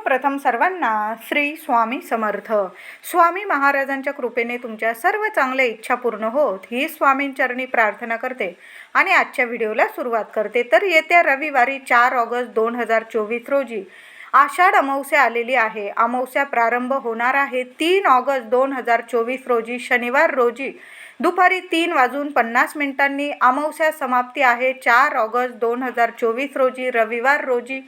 सर्वप्रथम सर्वांना श्री स्वामी समर्थ. स्वामी महाराजांच्या कृपेने तुमच्या सर्व चांगल्या इच्छा पूर्ण होत ही स्वामींचरणी प्रार्थना करते आणि आजच्या व्हिडिओला सुरुवात करते. तर येत्या रविवारी चार ऑगस्ट दोन हजार चोवीस रोजी आषाढ अमावस्या आलेली आहे. अमावस्या प्रारंभ होणार आहे तीन ऑगस्ट दोन हजार चोवीस रोजी. शनिवार रोजी दुपारी तीन वाजून पन्नास मिनिटांनी अमावस्या समाप्ती आहे. चार ऑगस्ट दोन हजार चोवीस रोजी. रविवार रोजी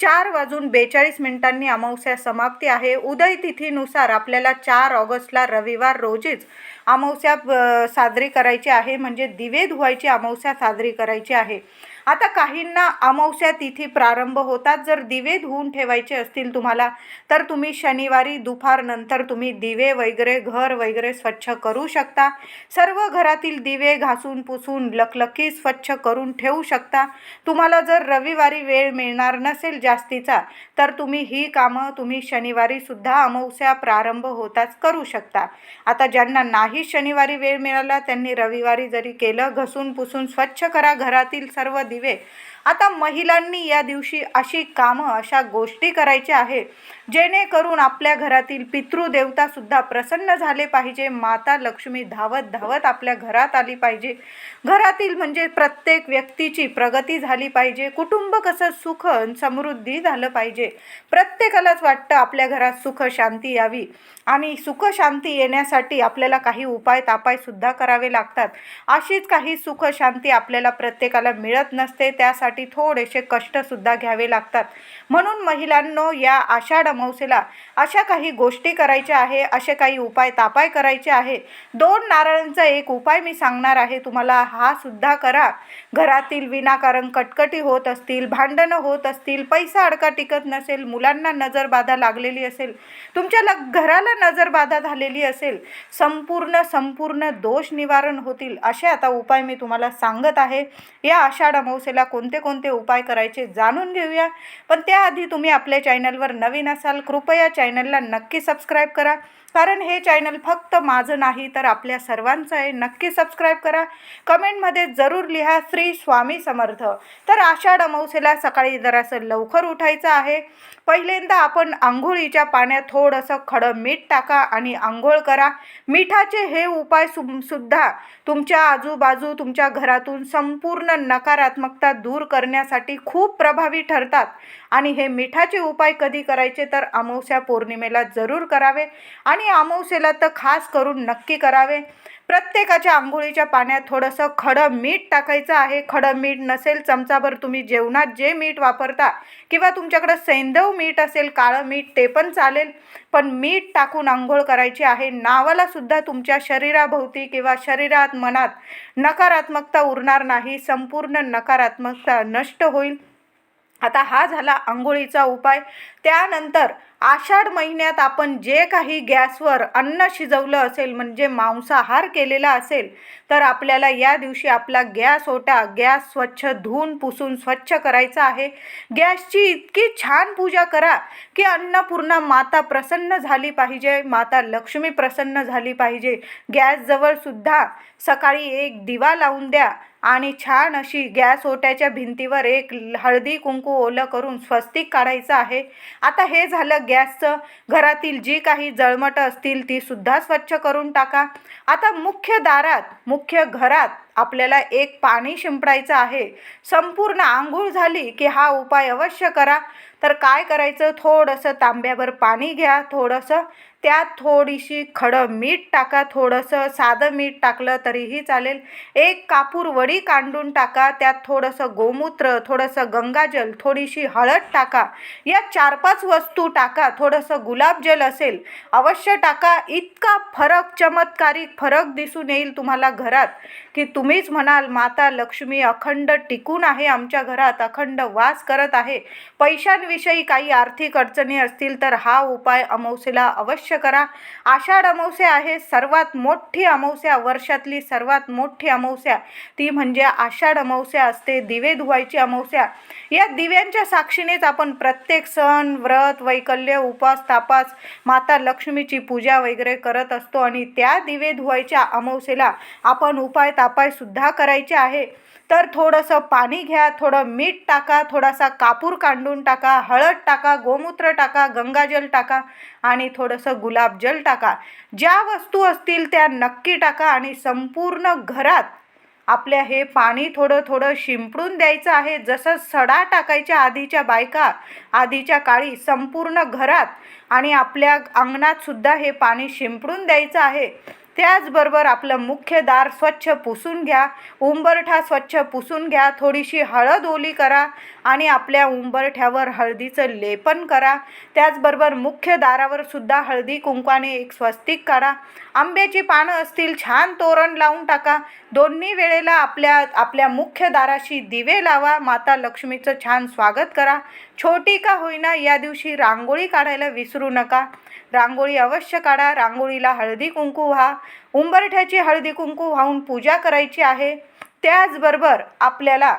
चार वाजून बेचाळीस मिनिटांनी अमावस्या समाप्ती आहे. उदय तिथीनुसार आपल्याला चार ऑगस्टला रविवार रोजीच अमावस्या साजरी करायची आहे. म्हणजे दिवे धुवायची अमावस्या साजरी करायची आहे. आता काहींना अमावस्या तिथी प्रारंभ होतात. जर दिवे धुवून ठेवायचे असतील तुम्हाला तर तुम्ही शनिवारी दुपारनंतर तुम्ही दिवे वगैरे घर वगैरे स्वच्छ करू शकता. सर्व घरातील दिवे घासून पुसून लखलखी स्वच्छ करून ठेवू शकता. तुम्हाला जर रविवारी वेळ मिळणार नसेल जास्तीचा तर तुम्ही ही कामं तुम्ही शनिवारीसुद्धा अमावस्या प्रारंभ होताच करू शकता. आता ज्यांना नाही शनिवारी वेळ मिळाला त्यांनी रविवारी जरी केलं घसून पुसून स्वच्छ करा. घरातील सर्व दिवे आता महिलांनी या दिवशी अशी कामं अशा गोष्टी करायच्या आहे जेणेकरून आपल्या घरातील पितृदेवतासुद्धा प्रसन्न झाले पाहिजे. माता लक्ष्मी धावत धावत आपल्या घरात आली पाहिजे. घरातील म्हणजे प्रत्येक व्यक्तीची प्रगती झाली पाहिजे. कुटुंब कसं सुख समृद्धी झालं पाहिजे. प्रत्येकालाच वाटतं आपल्या घरात सुख शांती यावी. आणि सुख शांती येण्यासाठी आपल्याला काही उपाय तापायसुद्धा करावे लागतात. अशीच काही सुख शांती आपल्याला प्रत्येकाला मिळत नसते. त्यासाठी थोडेसे कष्टसुद्धा घ्यावे लागतात. म्हणून महिलांनो या आषाढ अमावस्येला अशा काही गोष्टी करायच्या आहे असे काही उपाय तापाय करायचे आहे. दोन नारळांचा एक उपाय मी सांगणार आहे. तुम्हाला हा सुद्धा करा. घरातील विनाकारण कटकटी होत असतील भांडणं होत असतील पैसा अडका टिकत नसेल मुलांना नजरबाधा लागलेली असेल तुमच्या ल घराला नजरबाधा झालेली असेल संपूर्ण संपूर्ण दोष निवारण होतील असे आता उपाय मी तुम्हाला सांगत आहे. या आषाढ अमावस्येला कोणते कोणते उपाय करायचे जाणून घेऊया. पण त्याआधी तुम्ही आपल्या चॅनलवर नवीन असाल कृपया चॅनलला नक्की सबस्क्राईब करा. कारण हे चॅनल फक्त माझं नाही तर आपल्या सर्वांचं आहे. नक्की सबस्क्राईब करा. कमेंटमध्ये जरूर लिहा श्री स्वामी समर्थ. तर आषाढ अमावस्येला सकाळी जरासं लवकर उठायचं आहे. पहिल्यांदा आपण आंघोळीच्या पाण्यात थोडंसं खडं मीठ टाका आणि आंघोळ करा. मिठाचे हे उपाय सु सुद्धा तुमच्या आजूबाजू तुमच्या घरातून संपूर्ण नकारात्मकता दूर करण्यासाठी खूप प्रभावी ठरतात. आणि हे मिठाचे उपाय कधी करायचे तर अमावस्या पौर्णिमेला जरूर करावे. आणि अमावस्येला तर खास करून नक्की करावे. प्रत्येकाच्या आंघोळीच्या पाण्यात थोडंसं खडं मीठ टाकायचं आहे. खडं मीठ नसेल चमचाभर तुम्ही जेवणात जे मीठ वापरता किंवा तुमच्याकडं सैंदव मीठ असेल काळं मीठ ते पण चालेल. पण मीठ टाकून आंघोळ करायची आहे नावालासुद्धा तुमच्या शरीराभोवती किंवा शरीरात मनात नकारात्मकता उरणार नाही. संपूर्ण नकारात्मकता नष्ट होईल. आता हा झाला आंघोळीचा उपाय. त्यानंतर आषाढ महिन्यात आपण जे काही गॅसवर अन्न शिजवलं असेल म्हणजे मांसाहार केलेला असेल तर आपल्याला या दिवशी आपला गॅस ओटा गॅस स्वच्छ धुवून पुसून स्वच्छ करायचा आहे. गॅसची इतकी छान पूजा करा की अन्नपूर्णा माता प्रसन्न झाली पाहिजे माता लक्ष्मी प्रसन्न झाली पाहिजे. गॅसजवळ सुद्धा सकाळी एक दिवा लावून द्या. आणि छान अशी गॅस ओट्याच्या भिंतीवर एक हळदी कुंकू ओलं करून स्वस्तिक काढायचं आहे. आता हे झालं गॅसचं. घरातील जी काही जळमटं असतील ती सुद्धा स्वच्छ करून टाका. आता मुख्य दारात मुख्य घरात आपल्याला एक पाणी शिंपडायचं आहे. संपूर्ण आंघोळ झाली की हा उपाय अवश्य करा. तर काय करायचं? थोडंसं तांब्यावर पाणी घ्या थोडंसं. त्यात थोडीशी खडं मीठ टाका थोडंसं साधं मीठ टाकलं तरीही चालेल. एक कापूर वडी कांडून टाका त्यात थोडंसं गोमूत्र थोडंसं गंगाजल थोडीशी हळद टाका. या चार पाच वस्तू टाका थोडंसं गुलाबजल असेल अवश्य टाका. इतका फरक चमत्कारिक फरक दिसून येईल तुम्हाला घरात की तुम्हीच म्हणाल माता लक्ष्मी अखंड टिकून आहे आमच्या घरात अखंड वास करत आहे. पैशांविषयी काही आर्थिक अडचणी असतील तर हा उपाय अमावस्येला अवश्य करा. आषाढ अमावस्या आहे सर्वात मोठी अमावस्या वर्षातली सर्वात मोठी अमावस्या. ती म्हणजे आषाढ अमावस्या असते दिवे धुवायची अमावस्या. या दिव्यांच्या साक्षीनेच आपण प्रत्येक सण व्रत वैकल्य उपास तापास माता लक्ष्मीची पूजा वगैरे करत असतो आणि त्या दिवे धुवायच्या अमावस्येला आपण उपाय तापाय सुद्धा करायचे आहे. तर थोडंसं पाणी घ्या थोडं मीठ टाका थोडासा कापूर कांडून टाका हळद टाका गोमूत्र टाका गंगाजल टाका आणि थोडंसं गुलाबजल टाका. ज्या वस्तू असतील त्या नक्की टाका आणि संपूर्ण घरात आपल्या हे पाणी थोडं थोडं शिंपडून द्यायचं आहे. जसं सडा टाकायच्या आधीच्या बायका आधीच्या काळी संपूर्ण घरात आणि आपल्या अंगणात सुद्धा हे पाणी शिंपडून द्यायचं आहे. त्याचबरोबर आपलं मुख्य दार स्वच्छ पुसून घ्या उंबरठा स्वच्छ पुसून घ्या थोडीशी हळद ओली करा आणि आपल्या उंबरठ्यावर हळदीचं लेपन करा. त्याचबरोबर मुख्य दारावर सुद्धा हळदी कुंकवाने एक स्वस्तिक काढा. आंब्याची पानं असतील छान तोरण लावून टाका. दोन्ही वेळेला आपल्या आपल्या मुख्य दाराशी दिवे लावा माता लक्ष्मीचं छान स्वागत करा. छोटी का होईना या दिवशी रांगोळी काढायला विसरू नका. रांगोळी अवश्य काढा. रांगोळीला हळदी कुंकू व्हा. उंबरठ्याची हळदी कुंकू वाहून पूजा करायची आहे. त्याचबरोबर आपल्याला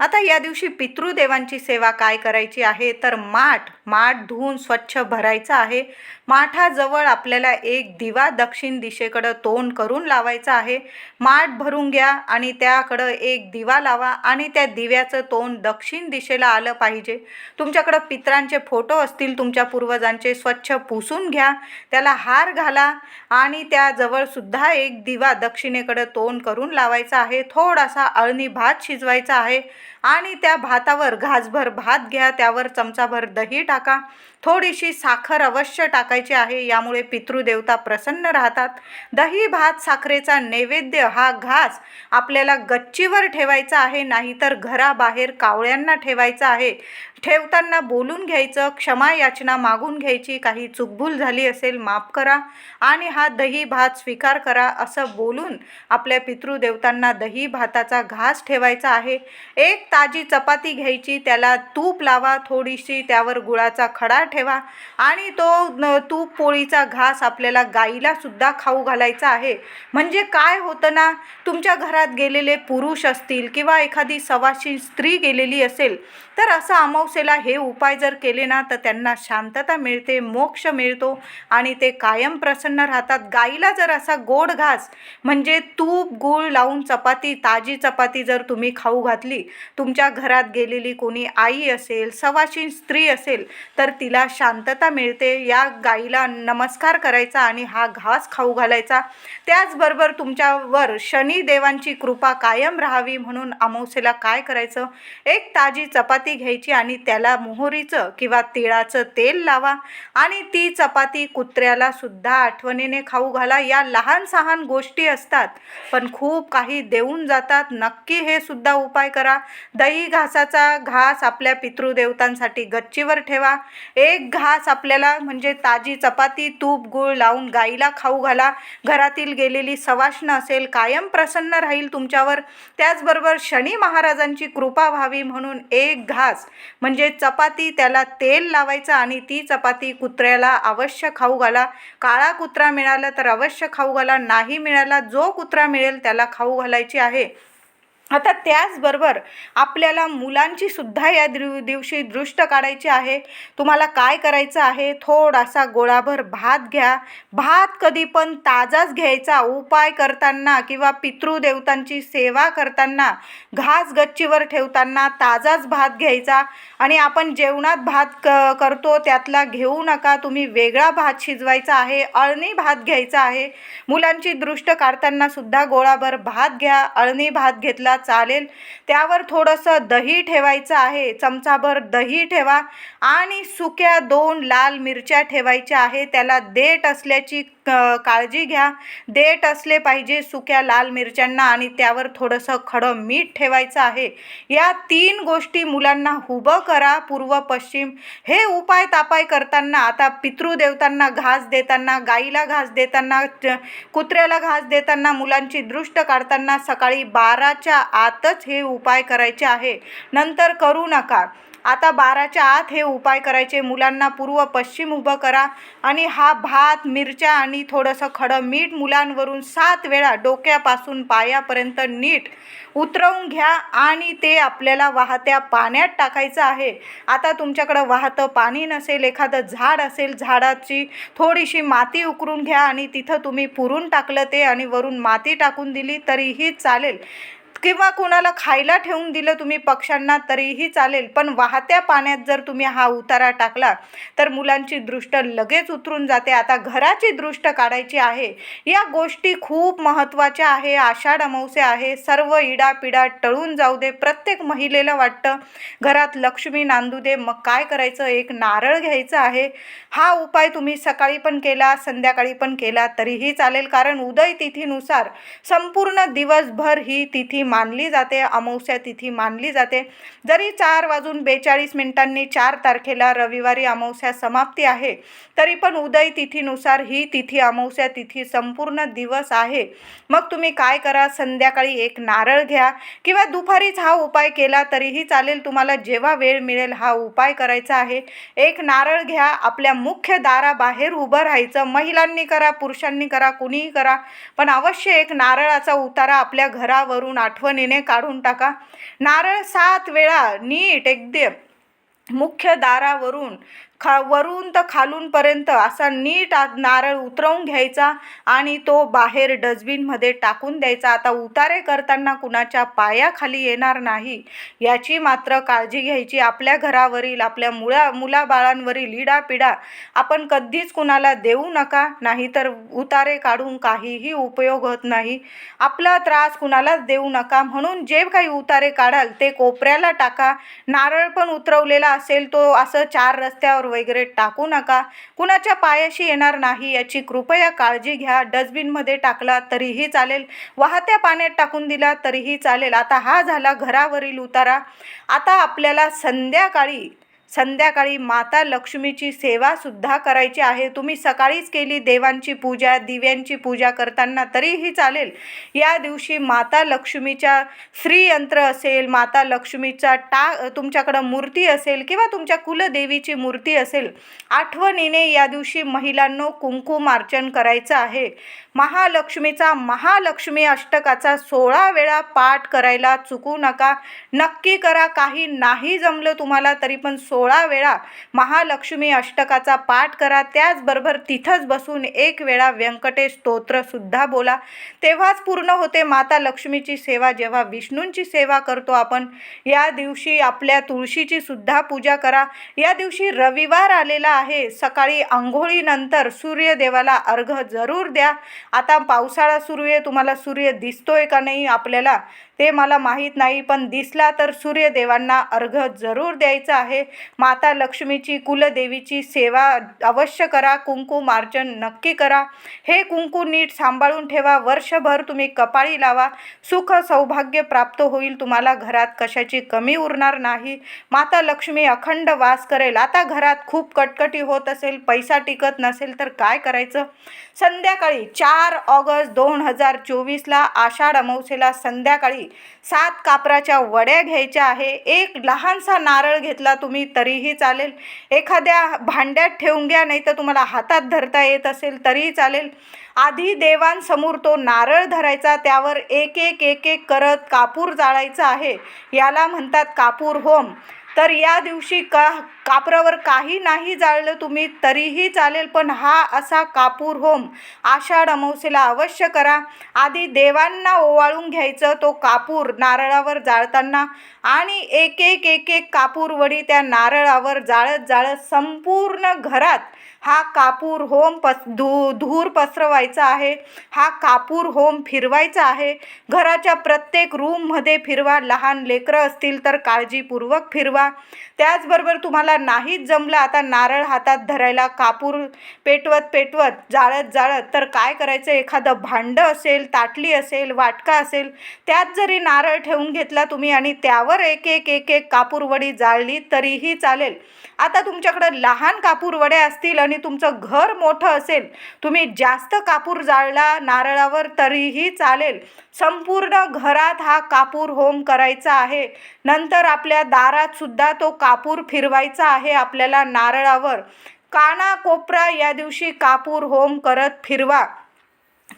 आता या दिवशी पितृदेवांची सेवा काय करायची आहे? तर माठ माठ धुवून स्वच्छ भरायचा आहे. माठाजवळ आपल्याला एक दिवा दक्षिण दिशेकडं तोंड करून लावायचा आहे. माठ भरून घ्या आणि त्याकडं एक दिवा लावा आणि त्या दिव्याचं तोंड दक्षिण दिशेला आलं पाहिजे. तुमच्याकडं पित्रांचे फोटो असतील तुमच्या पूर्वजांचे स्वच्छ पुसून घ्या. त्याला हार घाला आणि त्याजवळसुद्धा एक दिवा दक्षिणेकडं तोंड करून लावायचा आहे. थोडासा अळणी भात शिजवायचा आहे. आणि त्या भातावर घासभर भात घ्या त्यावर चमचाभर दही टाका. थोडीशी साखर अवश्य टाकायची आहे यामुळे पितृदेवता प्रसन्न राहतात. दही भात साखरेचा नैवेद्य हा घास आपल्याला गच्चीवर ठेवायचा आहे नाहीतर घराबाहेर कावळ्यांना ठेवायचा आहे. ठेवताना बोलून घ्यायचं क्षमा याचना मागून घ्यायची काही चुकभूल झाली असेल माफ करा आणि हा दही भात स्वीकार करा असं बोलून आपल्या पितृदेवतांना दही भाताचा घास ठेवायचा आहे. एक ताजी चपाती घ्यायची त्याला तूप लावा थोडीशी त्यावर गुळाचा खडा ठेवा आणि तो तूप पोळीचा घास आपल्याला गाईला सुद्धा खाऊ घालायचा आहे. म्हणजे काय होतं ना तुमच्या घरात गेलेले पुरुष असतील किंवा एखादी सवाशी स्त्री गेलेली असेल तर असं अमावस्येला हे उपाय जर केले ना तर त्यांना शांतता मिळते मोक्ष मिळतो आणि ते कायम प्रसन्न राहतात. गाईला जर असा गोड घास म्हणजे तूप गूळ लावून चपाती ताजी चपाती जर तुम्ही खाऊ घातली तुमच्या घरात गेलेली कोणी आई असेल सवाशी स्त्री असेल तर तिला शांतता मिळते. या गाईला नमस्कार करायचा आणि हा घास खाऊ घालायचा. त्याचबरोबर तुमच्यावर शनिदेवांची कृपा कायम राहावी म्हणून अमावस्येला काय करायचं? एक ताजी चपाती घ्यायची आणि त्याला मोहरीचं किंवा तिळाचं तेल लावा. आणि ती चपाती कुत्र्याला सुद्धा आठवणीने खाऊ घाला. या लहान सहान गोष्टी असतात पण खूप काही देऊन जातात. नक्की हे सुद्धा उपाय करा. दही घासाचा घास आपल्या पितृदेवतांसाठी गच्चीवर ठेवा. एक घास आपल्याला म्हणजे ताजी चपाती तूप गूळ लावून गाईला खाऊ घाला. घरातील गेलेली सवाष्ण असेल कायम प्रसन्न राहील तुमच्यावर. त्याचबरोबर शनी महाराजांची कृपा व्हावी म्हणून एक घास म्हणजे चपाती त्याला तेल लावायचं आणि ती चपाती कुत्र्याला अवश्य खाऊ घाला. काळा कुत्रा मिळाला तर अवश्य खाऊ घाला. नाही मिळाला जो कुत्रा मिळेल त्याला खाऊ घालायची आहे. आता त्याचबरोबर आपल्याला मुलांची सुद्धा या दिव दिवशी दृष्ट काढायची आहे. तुम्हाला काय करायचं आहे? थोडासा गोळाभर भात घ्या. भात कधी पण ताजाच घ्यायचा. उपाय करताना किंवा पितृदेवतांची सेवा करताना घास गच्चीवर ठेवताना ताजाच भात घ्यायचा. आणि आपण जेवणात भात क करतो त्यातला घेऊ नका. तुम्ही वेगळा भात शिजवायचा आहे अळणी भात घ्यायचा आहे. मुलांची दृष्ट काढताना सुद्धा गोळाभर भात घ्या. अळणी भात घेतला चालेल. त्यावर थोडंसं दही ठेवायचं आहे. चमचाभर दही ठेवा. आणि सुक्या दोन लाल मिरच्या ठेवायच्या आहे त्याला देठ असल्याची काळजी घ्या. देठ असले पाहिजे सुक्या लाल मिरच्यांना आणि त्यावर थोडंसं खडं मीठ ठेवायचं आहे. या तीन गोष्टी मुलांना हुबं करा. पूर्व पश्चिम हे उपाय तापाय करताना आता पितृदेवतांना घास देताना गाईला घास देताना कुत्र्याला घास देताना मुलांची दृष्ट काढताना सकाळी बाराच्या आतच हे उपाय करायचे आहे. नंतर करू नका. आता बाराच्या आत हे उपाय करायचे. मुलांना पूर्व पश्चिम उभं करा आणि हा भात मिरच्या आणि थोडंसं खडं मीठ मुलांवरून सात वेळा डोक्यापासून पायापर्यंत नीट उतरवून घ्या आणि ते आपल्याला वाहत्या पाण्यात टाकायचं आहे. आता तुमच्याकडं वाहतं पाणी नसेल एखादं झाड असेल झाडाची थोडीशी माती उकरून घ्या आणि तिथं तुम्ही पुरून टाकलं ते आणि वरून माती टाकून दिली तरीही चालेल. किंवा कोणाला खायला ठेवून दिलं तुम्ही पक्ष्यांना तरीही चालेल. पण वाहत्या पाण्यात जर तुम्ही हा उतारा टाकला तर मुलांची दृष्ट लगेच उतरून जाते. आता घराची दृष्ट काढायची आहे. या गोष्टी खूप महत्त्वाच्या आहे. आषाढ अमावस्या आहे. सर्व इडापिडा टळून जाऊ दे. प्रत्येक महिलेला वाटतं घरात लक्ष्मी नांदू दे मग काय करायचं? एक नारळ घ्यायचं आहे. हा उपाय तुम्ही सकाळी पण केला संध्याकाळी पण केला तरीही चालेल. कारण उदय तिथीनुसार संपूर्ण दिवसभर ही तिथी मानली जाते अमावस्या तिथी मानली जाते. जरी चार वाजून बेचाळीस मिनिटांनी चार तारखेला रविवारी अमावस्या समाप्ती आहे तरी पण उदय तिथीनुसार ही तिथी अमावस्या तिथी संपूर्ण दिवस आहे. मग तुम्ही काय करा? संध्याकाळी एक नारळ घ्या किंवा दुपारीच हा उपाय केला तरीही चालेल. तुम्हाला जेव्हा वेळ मिळेल हा उपाय करायचा आहे. एक नारळ घ्या आपल्या मुख्य दाराबाहेर उभं राहायचं. महिलांनी करा पुरुषांनी करा कुणीही करा पण अवश्य एक नारळाचा उतारा आपल्या घरावरून आठवणीने काढून टाका. नारळ सात वेळा नीट एकदम मुख्य दारावरून खा वरून तर खालूनपर्यंत असा नीट आ नारळ उतरवून घ्यायचा आणि तो बाहेर डस्टबिनमध्ये टाकून द्यायचा. आता उतारे करताना कुणाच्या पायाखाली येणार नाही याची मात्र काळजी घ्यायची. आपल्या घरावरील आपल्या मुळा मुलाबाळांवरील इडापिडा आपण कधीच कुणाला देऊ नका नाहीतर उतारे काढून काहीही उपयोग होत नाही. आपला त्रास कुणालाच देऊ नका म्हणून जे काही उतारे काढाल ते कोपऱ्याला टाका. नारळ पण उतरवलेला असेल तो असं चार रस्त्यावर वगैरे टाकू नका. कुणाच्या पायाशी येणार नाही याची कृपया काळजी घ्या. डस्टबिनमध्ये टाकला तरीही चालेल. वाहत्या पाण्यात टाकून दिला तरीही चालेल. आता हा झाला घरावरील उतारा. आता आपल्याला संध्याकाळी संध्याकाळी माता लक्ष्मीची सेवासुद्धा करायची आहे. तुम्ही सकाळीच केली देवांची पूजा दिव्यांची पूजा करताना तरीही चालेल. या दिवशी माता लक्ष्मीच्या श्रीयंत्र असेल माता लक्ष्मीचा टा तुमच्याकडं मूर्ती असेल किंवा तुमच्या कुलदेवीची मूर्ती असेल आठवणीने या दिवशी महिलांनो कुंकुमार्चन करायचं आहे. महालक्ष्मीचा महालक्ष्मी अष्टकाचा सोळा वेळा पाठ करायला चुकू नका. नक्की करा. काही नाही जमलं तुम्हाला तरी पण सो सोळा वेळा महालक्ष्मी अष्टकाचा पाठ करा. त्याचबरोबर तिथंच बसून एक वेळा व्यंकटेश स्तोत्रसुद्धा बोला. तेव्हाच पूर्ण होते माता लक्ष्मीची सेवा. जेव्हा विष्णूंची सेवा करतो आपण या दिवशी आपल्या तुळशीची सुद्धा पूजा करा. या दिवशी रविवार आलेला आहे. सकाळी आंघोळीनंतर सूर्यदेवाला अर्घ जरूर द्या. आता पावसाळा सुरू आहे. तुम्हाला सूर्य दिसतोय का नाही? आपल्याला ते मला माहीत नाही पण दिसला तर सूर्यदेवांना अर्घ जरूर द्यायचं आहे. माता लक्ष्मीची कुलदेवीची सेवा अवश्य करा कुंकू मार्जन नक्की करा. हे कुंकू नीट सांभाळून ठेवा वर्षभर तुम्ही कपाळी लावा. सुख सौभाग्य प्राप्त होईल तुम्हाला घरात कशाची कमी उरणार नाही. माता लक्ष्मी अखंड वास करेल. आता घरात खूप कटकटी होत असेल पैसा टिकत नसेल तर काय करायचं? संध्याकाळी चार ऑगस्ट दोन हजार चोवीसला आषाढ अमावस्येला संध्याकाळी सात कापराच्या वड्या घ्यायच्या आहे. एक लहानसा नारळ घेतला तुम्ही तरीही चालेल. एखाद्या भांड्यात ठेवून घ्या नाही तर तुम्हाला हातात धरता येत असेल तरीही चालेल. आधी देवांसमोर तो नारळ धरायचा त्यावर एक एक एक एक करत कापूर जाळायचा आहे. याला म्हणतात कापूर होम. तर या दिवशी का कापरावर काही नाही जाळलं तुम्ही तरीही चालेल पण हा असा कापूर होम आषाढ अमावस्येला अवश्य करा. आधी देवांना ओवाळून घ्यायचं तो कापूर नारळावर जाळताना आणि एक एक एक एक कापूरवडी त्या नारळावर जाळत जाळत संपूर्ण घरात हा कापूर होम पस धू धूर पसरवायचा आहे. हा कापूर होम फिरवायचा आहे. घराच्या प्रत्येक रूममध्ये फिरवा. लहान लेकरं असतील तर काळजीपूर्वक फिरवा. त्याचबरोबर तुम्हाला नाहीच जमलं आता नारळ हातात धरायला कापूर पेटवत पेटवत जाळत जाळत तर काय करायचं? एखादं भांडं असेल ताटली असेल वाटका असेल त्यात जरी नारळ ठेवून घेतला तुम्ही आणि त्यावर एक एक एक एक कापूरवडी जाळली तरीही चालेल. आता तुमच्याकडं लहान कापूरवड्या असतील आणि तुमचं घर मोठं असेल तुम्ही जास्त कापूर जाळला नारळावर तरीही चालेल. संपूर्ण घरात हा कापूर होम करायचा आहे. नंतर आपल्या दारात सुद्धा तो कापूर फिरवायचा आहे आपल्याला नारळावर. काना कोपरा या दिवशी कापूर होम करत फिरवा.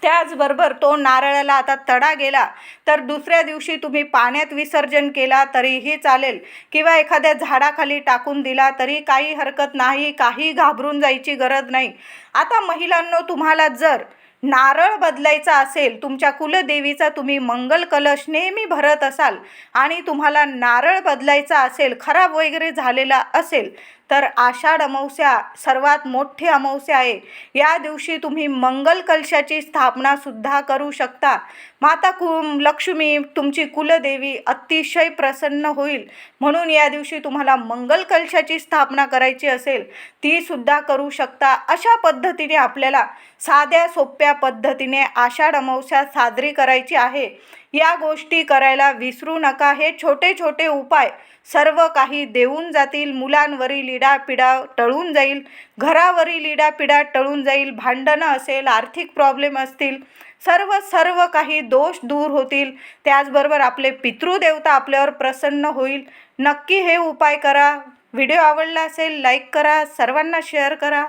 त्याचबरोबर तो नारळाला आता तडा गेला. तर दुसऱ्या दिवशी तुम्ही पाण्यात विसर्जन केला तरीही चालेल. किंवा एखाद्या झाडाखाली टाकून दिला तरी काही हरकत नाही काही घाबरून जायची गरज नाही. आता महिलांनो तुम्हाला जर नारळ बदलायचा असेल तुमच्या कुलदेवीचा तुम्ही मंगल कलश नेहमी भरत असाल आणि तुम्हाला नारळ बदलायचा असेल खराब वगैरे झालेला असेल तर आषाढ अमावस्या सर्वात मोठी अमावस्या आहे. या दिवशी तुम्ही मंगल कलशाची स्थापना सुद्धा करू शकता. माता कु लक्ष्मी तुमची कुलदेवी अतिशय प्रसन्न होईल. म्हणून या दिवशी तुम्हाला मंगल कलशाची स्थापना करायची असेल ती सुद्धा करू शकता. अशा पद्धतीने आपल्याला साध्या सोप्या पद्धतीने आषाढ अमावस्या साजरी करायची आहे. या गोष्टी करायला विसरू नका. हे छोटे छोटे उपाय सर्व काही देऊन जातील मुलांवरील इडापिडा टळून जाईल. घरावरील इडापिडा टळून जाईल. भांडणं असेल आर्थिक प्रॉब्लेम असतील सर्व सर्व काही दोष दूर होतील. त्याचबरोबर आपले पितृदेवता आपल्यावर प्रसन्न होईल. नक्की हे उपाय करा. व्हिडिओ आवडला असेल लाईक करा. सर्वांना शेअर करा.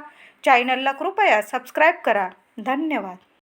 चॅनलला कृपया सबस्क्राईब करा. धन्यवाद.